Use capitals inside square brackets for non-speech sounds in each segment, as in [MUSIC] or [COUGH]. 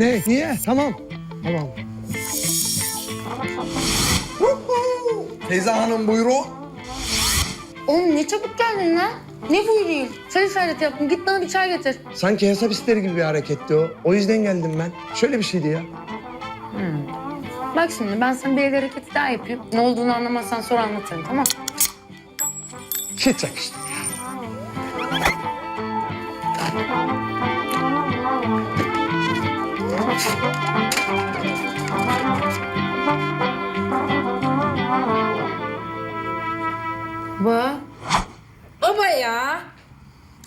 Ne? Niye? Tamam. Tamam. Feyza Hanım buyurun. Oğlum ne çabuk geldin lan. Ne buyurayım? Çay işareti yaptım. Git bana bir çay getir. Sanki hesap isteri gibi bir hareketti o. O yüzden geldim ben. Şöyle bir şeydi ya. Bak şimdi ben sana bir el hareketi daha yapayım. Ne olduğunu anlamazsan sonra anlatırım tamam Hiç yakıştı. Ba. Baba ya.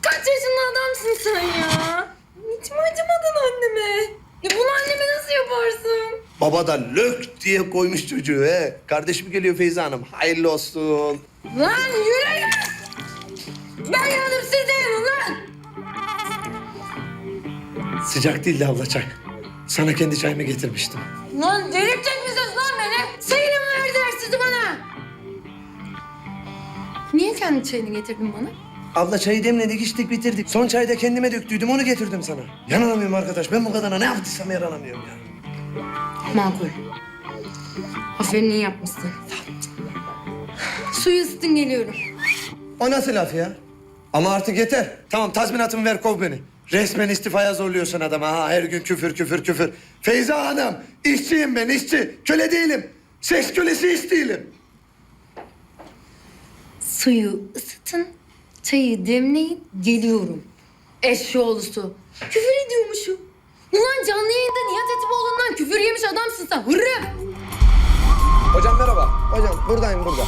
Kaç yaşında adamsın sen ya? Hiç mi acımadın anneme? Ya bunu anneme nasıl yaparsın? Baba da lök diye koymuş çocuğu he. Kardeşim geliyor Feyza Hanım. Hayırlı olsun. Lan yürü ya! Ben yandım siz de yanın lan! Sıcak değildi abla çay. Sana kendi çayımı getirmiştim. Lan delirtecek misiniz lan beni? Sayıyla mı verdiler sizi bana? Niye kendi çayını getirdin bana? Abla çayı demledik, içtik, bitirdik. Son çayı da kendime döktüydüm, onu getirdim sana. Yanılamıyorum arkadaş. Ben bu kadına ne yaptıysam yaranamıyorum ya. Makul. Aferin iyi yapmışsın. Suyu ısıtın geliyorum. O nasıl laf ya? Ama artık yeter. Tamam tazminatımı ver kov beni. Resmen istifaya zorluyorsun adama ha. Her gün küfür küfür küfür. Feyza Hanım, işçiyim ben işçi. Köle değilim. Seks kölesi hiç değilim. Suyu ısıtın, çayı demleyin, geliyorum. Eşşoğlusu. Küfür ediyormuşum. Ulan canlı yayında Nihat Etipoğlu'ndan küfür yemiş adamsın sen. Hırrım. Hocam merhaba. Hocam buradayım burada.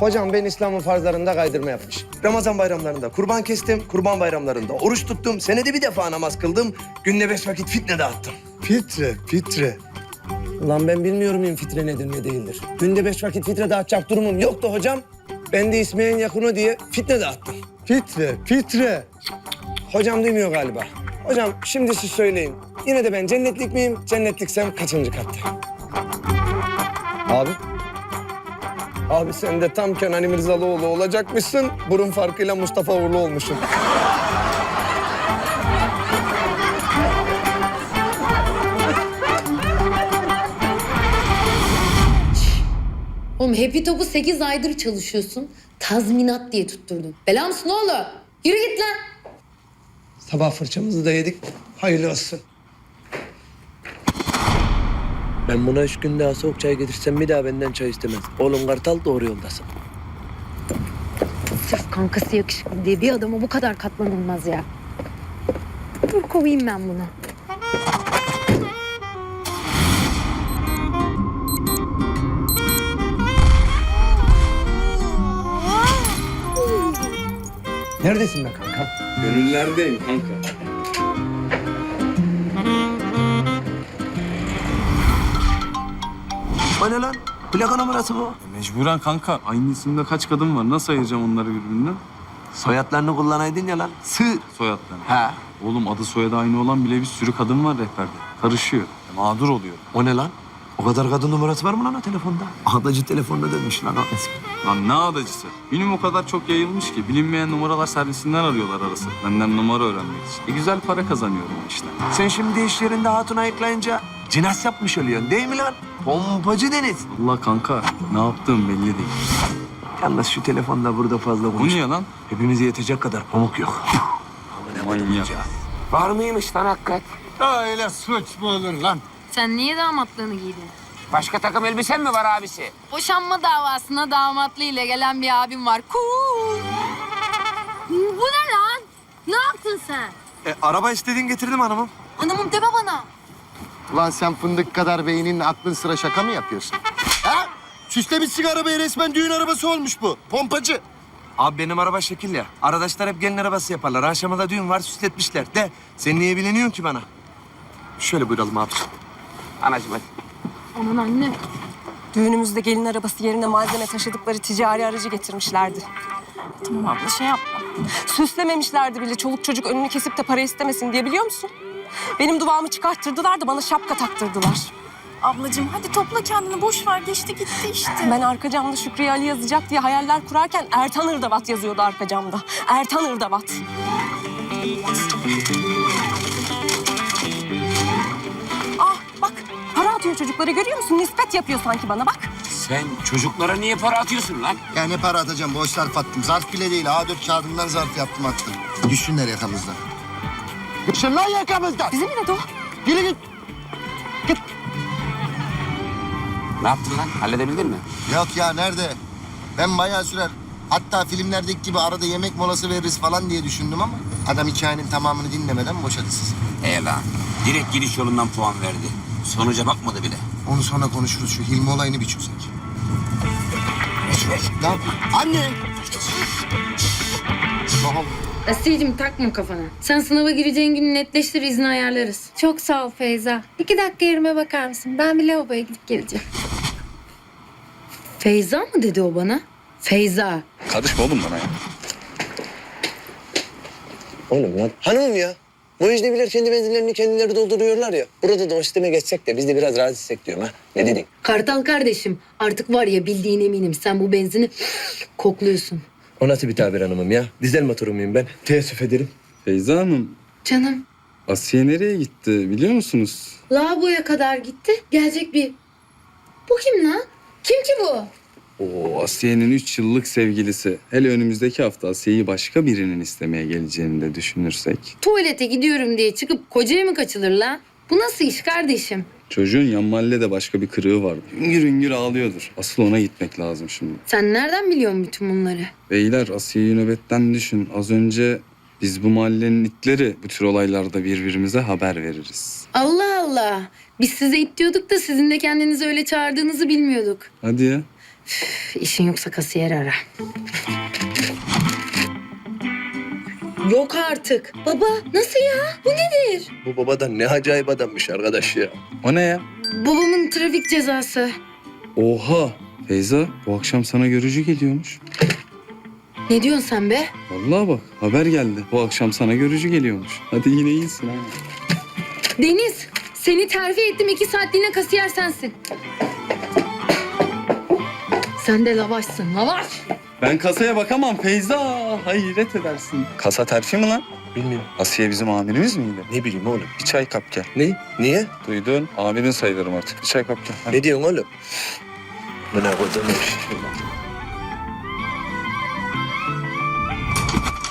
Hocam ben İslam'ın farzlarında kaydırma yapmış. Ramazan bayramlarında kurban kestim, kurban bayramlarında oruç tuttum. Senede bir defa namaz kıldım. Günde beş vakit fitne dağıttım. Fitre, fitre. Ulan ben bilmiyorum in fitre nedir ne değildir. Günde beş vakit fitre dağıtacak durumum yoktu hocam. Ben de İsmail'in yakını diye fitne dağıttım. Fitre, fitre. Hocam duymuyor galiba. Hocam şimdi siz söyleyin. Yine de ben cennetlik miyim? Cennetliksem kaçıncı katta? Abi. Abi sen de tam Kenan İmirzalıoğlu olacakmışsın. Burun farkıyla Mustafa Uğurlu olmuşsun. Oğlum Happy Top'u 8 aydır çalışıyorsun. Tazminat diye tutturdun. Bela mısın oğlum? Yürü git lan. Sabah fırçamızı da yedik. Hayırlı olsun. Ben buna üç gün daha soğuk çay getirsem bir daha benden çay istemez. Oğlum Kartal doğru yoldasın. Sırf kankası yakışıklı diye bir adama bu kadar katlanılmaz ya. Dur kovayım ben bunu. Neredesin be kanka? Gönüllerdeyim kanka. O ne lan? Plaka numarası bu. Mecburen kanka. Aynı isimde kaç kadın var? Nasıl ayıracağım onları birbirinden? Soyadlarını kullanaydın ya lan. Sığır. Soyadlarını. Ha. Oğlum adı soyadı aynı olan bile bir sürü kadın var rehberde. Karışıyor. E, mağdur oluyor. O ne lan? O kadar kadın numarası var mı lan o telefonda? Adacı telefonda demiş lan o eski. Lan ne adacısı? Bilim o kadar çok yayılmış ki bilinmeyen numaralar servisinden arıyorlar arası. Benden numara öğrenmek için. E güzel para kazanıyorum işte. Sen şimdi iş yerinde hatun ayıklayınca cinas yapmış oluyorsun değil mi lan? Pompacı Deniz. Allah kanka ne yaptığım belli değil. Yalnız şu telefonda burada fazla Bu konuş. niye lan? Hepimize yetecek kadar pamuk yok. Manyak. Var mıymış lan hakikat? Öyle suç mu olur lan? Sen niye damatlığını giydin? Başka takım elbisen mi var abisi? Boşanma davasına damatlı ile gelen bir abim var. Cool. Bu ne lan? Ne yaptın sen? E, araba istediğin getirdim hanımım. Hanımım deme bana. Ulan sen fındık kadar beyninle aklın sıra şaka mı yapıyorsun? Ha? Süslemişsin arabayı resmen düğün arabası olmuş bu. Pompacı. Abi benim araba şekil ya. Arkadaşlar hep gelin arabası yaparlar. Akşama düğün var süsletmişler. De sen niye bileniyorsun ki bana? Şöyle buyuralım abi. Anacığım hadi. Aman anne. Düğünümüzde gelin arabası yerine malzeme taşıdıkları ticari aracı getirmişlerdi. Tamam abla şey yapma. Süslememişlerdi bile çoluk çocuk önünü kesip de para istemesin diye biliyor musun? Benim duvağımı çıkarttırdılar da bana şapka taktırdılar. Ablacığım hadi topla kendini boş ver geçti gitti işte. Ben arka camda Şükriye Ali yazacak diye hayaller kurarken Ertan Irdavat yazıyordu arka camda. Ertan Irdavat. ah bak para atıyor çocuklara görüyor musun? Nispet yapıyor sanki bana bak. Sen çocuklara niye para atıyorsun lan? Ya ne para atacağım boş zarf attım. Zarf bile değil A4 kağıdından zarf yaptım attım. Düşsünler yakamızdan. Düşün lan yakamızdan. Bize mi dedi o? Yürü git. Ne yaptın lan? Halledebildin mi? Yok ya nerede? Ben bayağı sürer. Hatta filmlerdeki gibi arada yemek molası veririz falan diye düşündüm ama... ...adam hikayenin tamamını dinlemeden boşadı sizi. E lan. Direkt giriş yolundan puan verdi. Sonuca bakmadı bile. Onu sonra konuşuruz. Şu Hilmi olayını bir çözek. Ne yapayım? Anne! Tamam. [LAUGHS] Asiye'cim takma kafana. Sen sınava gireceğin günü netleştir izni ayarlarız. Çok sağ ol Feyza. İki dakika yerime bakar mısın? Ben bir lavaboya gidip geleceğim. Feyza mı dedi o bana? Feyza. Karışma oğlum bana ya. Oğlum lan. Hanımım ya. Bu ecnebiler kendi benzinlerini kendileri dolduruyorlar ya. Burada da o sisteme geçsek de biz de biraz rahat etsek diyorum ha. Ne dedin? Kartal kardeşim artık var ya bildiğin eminim sen bu benzini [GASPS] kokluyorsun. O nasıl bir tabir hanımım ya? Dizel motoru muyum ben? Teessüf ederim. Feyza Hanım, Canım Asiye nereye gitti biliyor musunuz? lavaboya kadar gitti. Gelecek bir... Bu kim lan? Kim ki bu? Oo, Asiye'nin üç yıllık sevgilisi. Hele önümüzdeki hafta Asiye'yi başka birinin istemeye geleceğini de düşünürsek. Tuvalete gidiyorum diye çıkıp kocaya mı kaçılır lan? Bu nasıl iş kardeşim? Çocuğun yan mahallede başka bir kırığı vardı. Üngür üngür ağlıyordur. Asıl ona gitmek lazım şimdi. Sen nereden biliyorsun bütün bunları? Beyler Asiye'yi nöbetten düşün. Az önce biz bu mahallenin itleri bu tür olaylarda birbirimize haber veririz. Allah Allah. Biz size it diyorduk da sizin de kendinizi öyle çağırdığınızı bilmiyorduk. Hadi ya. Üf, İşin yoksa kasiyer ara. Yok artık. Baba nasıl ya? Bu nedir? Bu babadan ne acayip adammış arkadaş ya. O ne ya? Babamın trafik cezası. Oha! Feyza bu akşam sana görücü geliyormuş. Ne diyorsun sen be? Vallahi bak haber geldi. Bu akşam sana görücü geliyormuş. Hadi yine iyisin ha. Deniz, seni terfi ettim. iki saatliğine kasiyer sensin. Sen de lavaşsın, lavaş. Ben kasaya bakamam Feyza. Hayret edersin. Kasa terfi mi lan? Bilmiyorum. Asiye bizim amirimiz miydi? Ne bileyim oğlum. Bir çay kap gel. Ne? Niye? Duydun. Amirin sayılırım artık. Bir çay kap gel. Hadi. Ne diyorsun oğlum? Buna koydum.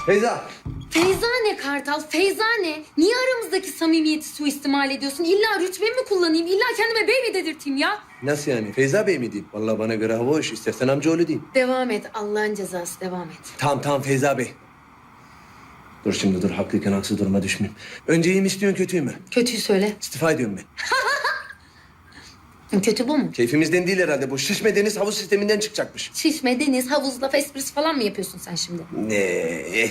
Feyza. Feyza ne Kartal, Feyza ne? Niye aramızdaki samimiyeti suistimal ediyorsun? İlla rütbemi mi kullanayım? İlla kendime bey mi dedirteyim ya? Nasıl yani? Feyza Bey mi diyeyim? Vallahi bana göre hava hoş. İstersen amcaoğlu diyeyim. Devam et. Allah'ın cezası devam et. Tamam tamam Feyza Bey. Dur şimdi dur. Haklıyken haksız duruma düşmeyeyim. Önce iyi mi istiyorsun kötüyü mü? Kötüyü söyle. İstifa ediyorum ben. [LAUGHS] Kötü bu mu? Keyfimizden değil herhalde bu. Şişme deniz havuz sisteminden çıkacakmış. Şişme, deniz, havuz, laf esprisi falan mı yapıyorsun sen şimdi? Ne?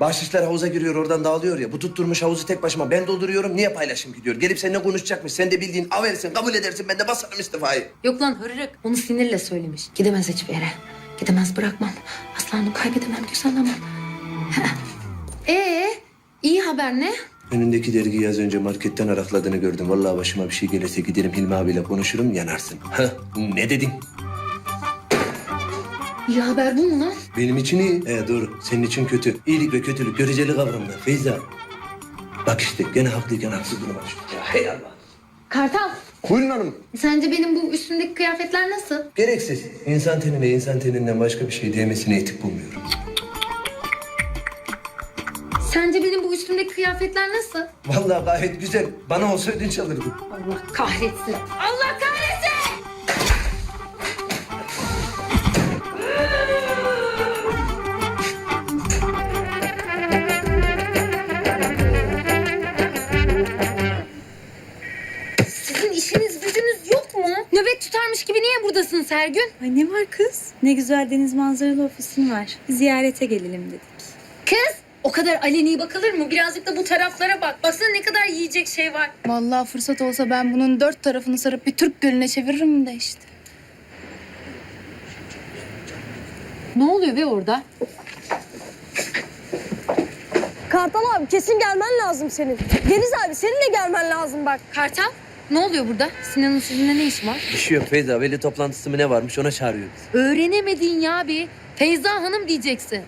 Bahşişler havuza giriyor oradan dağılıyor ya. Bu tutturmuş havuzu tek başıma ben dolduruyorum. Niye paylaşım gidiyor? Gelip seninle konuşacakmış. Sen de bildiğin aversin, kabul edersin. Ben de basarım istifayı. Yok lan hırırık. Onu sinirle söylemiş. Gidemez hiçbir yere. Gidemez bırakmam. Asla onu kaybedemem, güzellemem. Ee, iyi haber ne? Önündeki dergiyi az önce marketten arakladığını gördüm. Vallahi başıma bir şey gelirse giderim Hilmi abiyle konuşurum yanarsın. Heh, ne dedin? İyi haber bu mu lan? Benim için iyi. He doğru. Senin için kötü. İyilik ve kötülük göreceli kavramlar. Feyza. Bak işte gene haklıyken haksız duruma düştük ya. Hey Allah. Kartal, Buyurun hanım. sence benim bu üstümdeki kıyafetler nasıl? Gereksiz. İnsan tenine insan teninden başka bir şey değmesine etik bulmuyorum. Sence benim bu üstümdeki kıyafetler nasıl? Vallahi gayet güzel. Bana olsa ödünç alırdım. Allah kahretsin. Allah kahretsin! Tutarmış gibi niye buradasınız her gün? Ay ne var kız? Ne güzel deniz manzaralı ofisin var. Ziyarete gelelim dedik. Kız! O kadar aleni bakılır mı? Birazcık da bu taraflara bak. Baksana ne kadar yiyecek şey var. Vallahi fırsat olsa ben bunun dört tarafını sarıp bir Türk gölüne çeviririm de işte. Ne oluyor be orada? Kartal abi kesin gelmen lazım senin. Deniz abi senin de gelmen lazım bak. Kartal, ne oluyor burada? Sinan'ın sizinle ne işi var? Bir şey yok Feyza. Veli toplantısı mı ne varmış ona çağırıyoruz. Öğrenemedin ya bir. Feyza Hanım diyeceksin.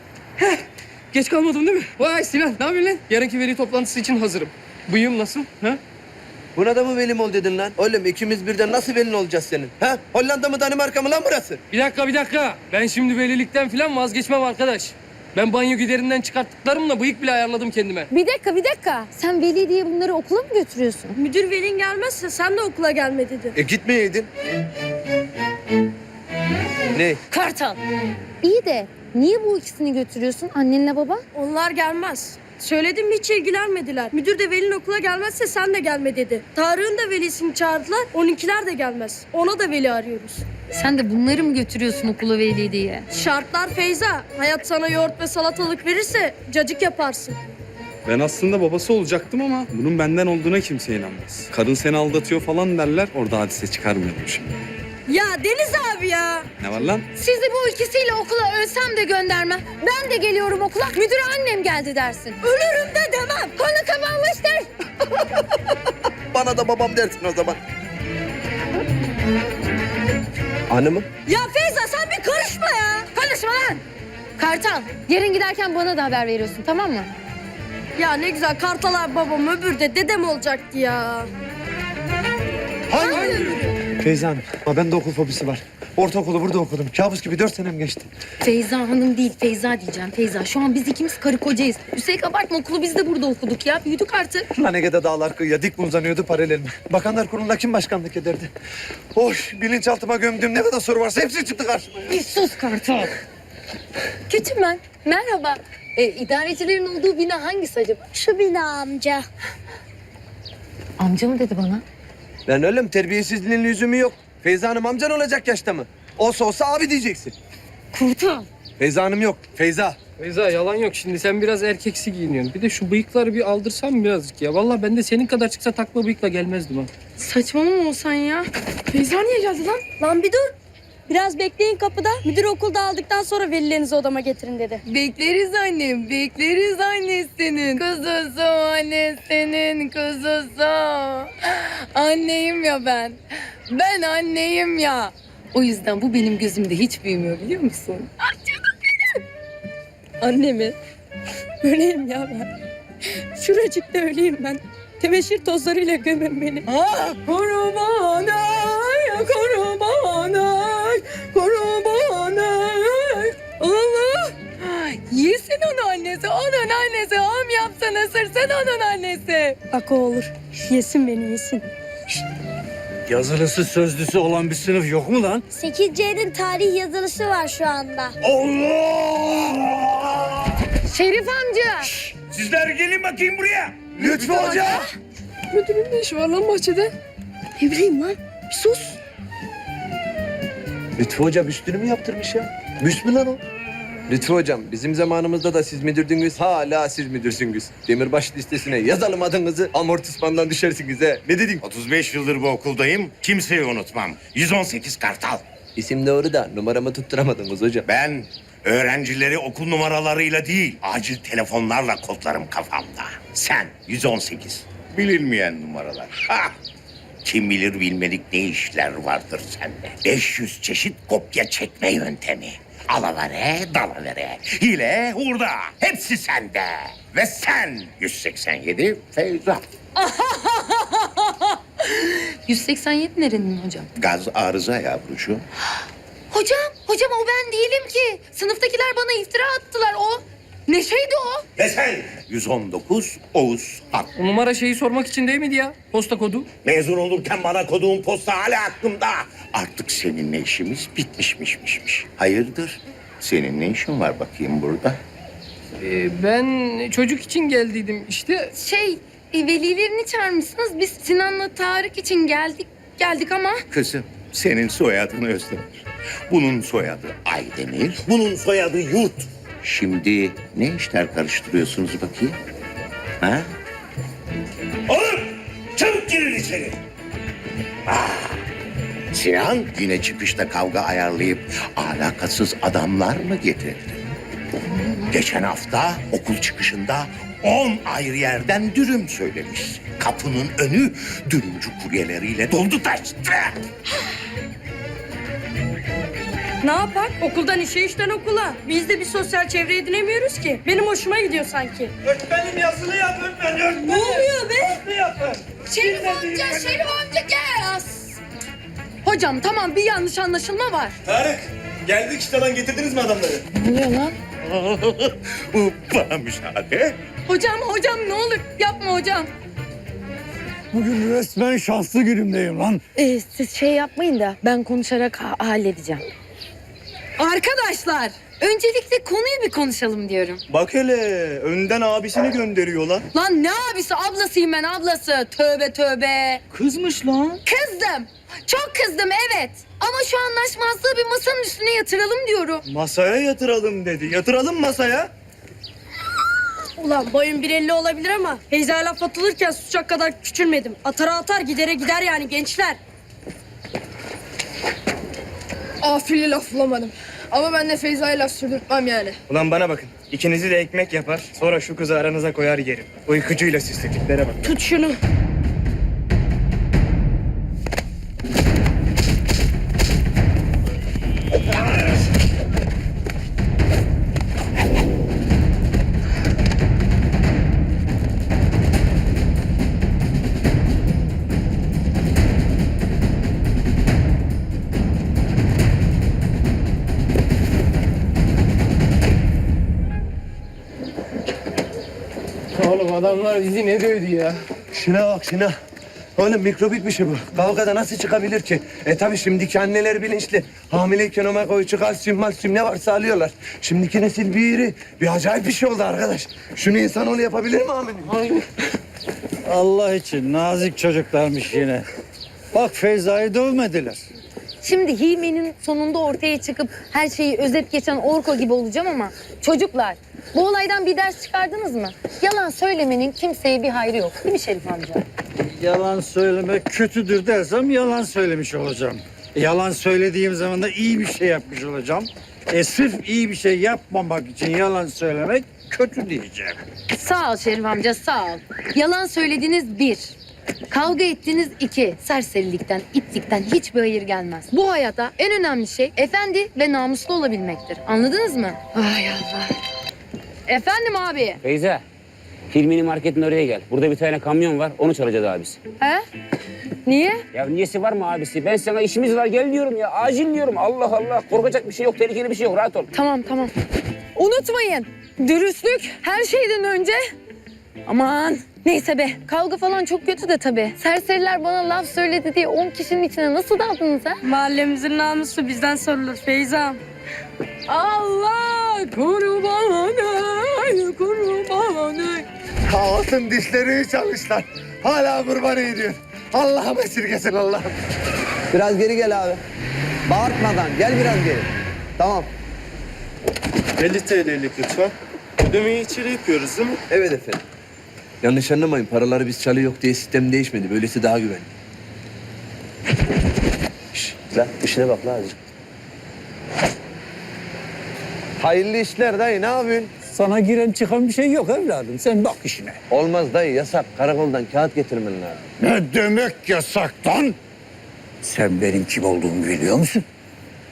Geç kalmadım değil mi? Vay Sinan ne yapıyorsun lan? Yarınki veli toplantısı için hazırım. Bıyığım nasıl? Ha? Buna da mı velim ol dedin lan? Oğlum ikimiz birden nasıl velin olacağız senin? Ha? Hollanda mı Danimarka mı lan burası? Bir dakika bir dakika. Ben şimdi velilikten falan vazgeçmem arkadaş. Ben banyo giderinden çıkarttıklarımla bıyık bile ayarladım kendime. Bir dakika bir dakika. Sen veli diye bunları okula mı götürüyorsun? Müdür velin gelmezse sen de okula gelme dedi. E gitmeyeydin. Ne? Kartal. İyi de niye bu ikisini götürüyorsun annenle baba? Onlar gelmez. Söyledim hiç ilgilenmediler. Müdür de velin okula gelmezse sen de gelme dedi. Tarık'ın da velisini çağırdılar. Onunkiler de gelmez. Ona da veli arıyoruz. Sen de bunları mı götürüyorsun okula veli diye? Şartlar Feyza. Hayat sana yoğurt ve salatalık verirse cacık yaparsın. Ben aslında babası olacaktım ama bunun benden olduğuna kimse inanmaz. Kadın seni aldatıyor falan derler. Orada hadise çıkarmıyorum şimdi. Ya Deniz abi ya. Ne var lan? Sizi bu ikisiyle okula ölsem de göndermem. Ben de geliyorum okula. Müdür annem geldi dersin. Ölürüm de demem. Konu kapanmıştır. Bana da babam dersin o zaman. Hanımım? Ya Feyza sen bir karışma ya. Konuşma lan. Kartal, yarın giderken bana da haber veriyorsun tamam mı? Ya ne güzel Kartal abi babam öbür de dedem olacaktı ya. Feyza Hanım. Ama bende okul fobisi var. Ortaokulu burada okudum. Kabus gibi dört senem geçti. Feyza Hanım değil, Feyza diyeceğim. Feyza, şu an biz ikimiz karı kocayız. Üstelik abartma okulu biz de burada okuduk ya. Büyüdük artık. Lan Ege'de dağlar kıyıya dik mi uzanıyordu paralelime. Bakanlar Kurulu'nda kim başkanlık ederdi? Hoş bilinçaltıma gömdüğüm ne kadar soru varsa hepsi çıktı karşıma. Bir sus Kartal. Kötü ben. Merhaba. E, idarecilerin olduğu bina hangisi acaba? Şu bina amca. Amca mı dedi bana? Lan oğlum terbiyesizliğin lüzumu yok. Feyza Hanım amcan olacak yaşta mı? Olsa olsa abi diyeceksin. Kurtal. Feyza Hanım yok. Feyza. Feyza yalan yok. Şimdi sen biraz erkeksi giyiniyorsun. Bir de şu bıyıkları bir aldırsan birazcık ya. Vallahi ben de senin kadar çıksa takma bıyıkla gelmezdim ha. Saçmalama olsan ya. Feyza niye geldi lan? Lan bir dur. Biraz bekleyin kapıda. Müdür okulda aldıktan sonra velilerinizi odama getirin dedi. Bekleriz annem, bekleriz annesinin. Kuzusu annesinin kuzusu. Anneyim ya ben. Ben anneyim ya. O yüzden bu benim gözümde hiç büyümüyor biliyor musun? Ay canım benim. Anne mi? Öleyim ya ben. Şuracıkta öleyim ben. Tebeşir tozlarıyla gömün beni. Ah kurban ısırsın onun annesi. Bak o olur. Yesin beni yesin. Yazılısı sözlüsü olan bir sınıf yok mu lan? 8C'nin tarih yazılısı var şu anda. Allah! Şerif amca. Sizler gelin bakayım buraya. Lütfü Hoca. Müdürün ne işi var lan bahçede? Ne bileyim lan. Bir sus. Lütfü Hoca büstünü mü yaptırmış ya? Büst mü lan o? Lütfü Hocam bizim zamanımızda da siz müdürdünüz hala siz müdürsünüz. Demirbaş listesine yazalım adınızı amortismandan düşersiniz he. Ne dedin? 35 yıldır bu okuldayım. Kimseyi unutmam. 118 Kartal. İsim doğru da numaramı tutturamadınız hocam. Ben öğrencileri okul numaralarıyla değil, acil telefonlarla kodlarım kafamda. Sen 118. Bilinmeyen numaralar. Ha! Kim bilir bilmedik ne işler vardır sende. 500 çeşit kopya çekme yöntemi. Alavere, dalavere, hile, hurda. Hepsi sende. Ve sen 187 Feyza. [LAUGHS] 187 nerenin hocam? Gaz arıza yavrucuğum. [GASPS] Hocam, hocam o ben değilim ki. Sınıftakiler bana iftira attılar o. Neşeydi o. Ve sen 119 Oğuz Han. O numara şeyi sormak için değil miydi ya? Posta kodu. Mezun olurken bana koduğun posta hala aklımda. Artık seninle işimiz bitmişmişmişmiş. Hayırdır? Senin ne işin var bakayım burada? Ee, ben çocuk için geldiydim işte. Şey, e, velilerini çağırmışsınız. Biz Sinan'la Tarık için geldik. Geldik ama Kızım, senin soyadın Özdemir. Bunun soyadı Aydemir, bunun soyadı Yurt. Şimdi ne işler karıştırıyorsunuz bakayım? Ha? Oğlum, çabuk girin içeri. Ah, Sinan yine çıkışta kavga ayarlayıp alakasız adamlar mı getirdi? Geçen hafta okul çıkışında on ayrı yerden dürüm söylemiş. Kapının önü dürümcü kuryeleriyle doldu taştı. Ne yapak? Okuldan işe işten okula. Biz de bir sosyal çevre edinemiyoruz ki. Benim hoşuma gidiyor sanki. Öğretmenim yazılı yap öğretmen. Ne oluyor be? Şerif amca, Şerif amca gel. As. Hocam tamam bir yanlış anlaşılma var. Tarık geldik işte lan getirdiniz mi adamları? Ne oluyor lan? [LAUGHS] Bana müsaade. Hocam hocam ne olur yapma hocam. Bugün resmen şanslı günümdeyim lan. Ee, siz şey yapmayın da ben konuşarak ha- halledeceğim. Arkadaşlar öncelikle konuyu bir konuşalım diyorum. Bak hele önden abisini gönderiyor lan. Lan ne abisi ablasıyım ben ablası. Tövbe tövbe. Kızmış lan. Kızdım. Çok kızdım evet. Ama şu anlaşmazlığı bir masanın üstüne yatıralım diyorum. Masaya yatıralım dedi. Yatıralım masaya. Ulan boyun 1.50 olabilir ama Feyza laf atılırken susacak kadar küçülmedim. Atara atar gidere gider yani gençler. Afili laf bulamadım. Ama ben de Feyza'ya laf sürdürtmem yani. Ulan bana bakın. İkinizi de ekmek yapar. Sonra şu kızı aranıza koyar yerim. Uykucuyla süslü tiplere bak. Tut şunu. Oğlum adamlar bizi ne dövdü ya? Şuna bak şuna. Oğlum mikrobik bir şey bu. Kavgada nasıl çıkabilir ki? E tabii şimdiki anneler bilinçli. Hamileyken omega 3'ü kalsiyum malsiyum ne varsa alıyorlar. Şimdiki nesil bir iri. Bir acayip bir şey oldu arkadaş. Şunu insanoğlu yapabilir mi hamile? Allah için nazik çocuklarmış yine. Bak Feyza'yı dövmediler. Şimdi Hime'nin sonunda ortaya çıkıp her şeyi özet geçen Orko gibi olacağım ama çocuklar bu olaydan bir ders çıkardınız mı? Yalan söylemenin kimseye bir hayrı yok. Değil mi Şerif amca? Yalan söylemek kötüdür dersem yalan söylemiş olacağım. Yalan söylediğim zaman da iyi bir şey yapmış olacağım. E sırf iyi bir şey yapmamak için yalan söylemek kötü diyeceğim. Sağ ol Şerif amca sağ ol. Yalan söylediğiniz bir. Kavga ettiğiniz iki. Serserilikten, itlikten hiçbir hayır gelmez. Bu hayata en önemli şey efendi ve namuslu olabilmektir. Anladınız mı? Ay Allah. Efendim abi. Feyza, Hilmi'nin marketin oraya gel. Burada bir tane kamyon var, onu çalacağız abisi. He? Niye? Ya niyesi var mı abisi? Ben sana işimiz var gel diyorum ya. Acil diyorum. Allah Allah. Korkacak bir şey yok, tehlikeli bir şey yok. Rahat ol. Tamam tamam. Unutmayın. Dürüstlük her şeyden önce. Aman. Neyse be. Kavga falan çok kötü de tabii. Serseriler bana laf söyledi diye 10 kişinin içine nasıl daldınız ha? Mahallemizin namusu bizden sorulur Feyza. Allah kurbanı, kurbanı. Altın dişleri çalışlar. Hala kurban ediyor. Allah'ım esirgesin Allah'ım. Biraz geri gel abi. Bağırtmadan gel biraz geri. Tamam. 50 TL'lik lütfen. Ödemeyi içeri yapıyoruz değil mi? Evet efendim. Yanlış anlamayın paraları biz çalı yok diye sistem değişmedi. Böylesi daha güvenli. Şşş lan işine bak lan azıcık. Hayırlı işler dayı ne yapıyorsun? Sana giren çıkan bir şey yok evladım. Sen bak işine. Olmaz dayı yasak. Karakoldan kağıt getirmen lazım. Ne demek yasaktan? Sen benim kim olduğumu biliyor musun?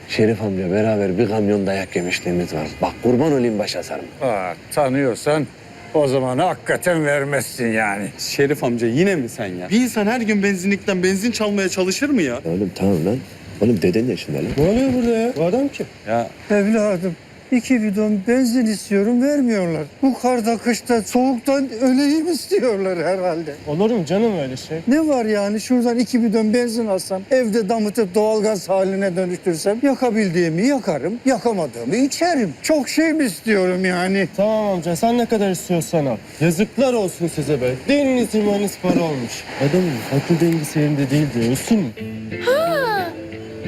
Şerif amca beraber bir kamyon dayak yemişliğimiz var. Bak kurban olayım başa sarma. Aa, tanıyorsan o zaman hakikaten vermezsin yani. Şerif amca yine mi sen ya? Bir insan her gün benzinlikten benzin çalmaya çalışır mı ya? Oğlum tamam lan. Oğlum deden yaşında lan. Ne oluyor burada ya? Bu adam kim? Ya Evladım iki bidon benzin istiyorum vermiyorlar. Bu karda kışta soğuktan öleyim istiyorlar herhalde. Olur mu canım öyle şey? Ne var yani şuradan iki bidon benzin alsam evde damıtıp doğalgaz haline dönüştürsem yakabildiğimi yakarım yakamadığımı içerim. Çok şey mi istiyorum yani? Tamam amca sen ne kadar istiyorsan al. Yazıklar olsun size be. Dininiz imanınız para olmuş. Adamın akıl dengesi yerinde değil diyorsun.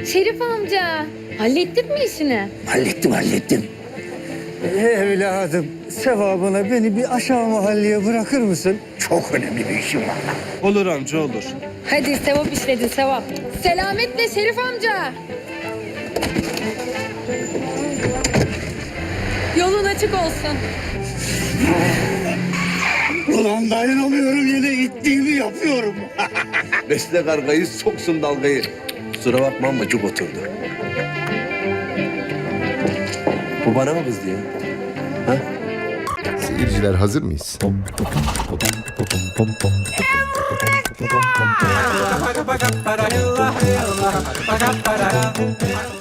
Şerif amca hallettin mi işini? Hallettim hallettim. Evladım sevabına beni bir aşağı mahalleye bırakır mısın? Çok önemli bir işim var. Olur amca olur. Hadi sevap işledin sevap. Selametle Şerif amca. Yolun açık olsun. Ulan dayanamıyorum yine ittiğimi yapıyorum. Besle kargayı soksun dalgayı. Kusura bakma ama cuk oturdu. Bu bana mı kızdı ya? Seyirciler hazır mıyız?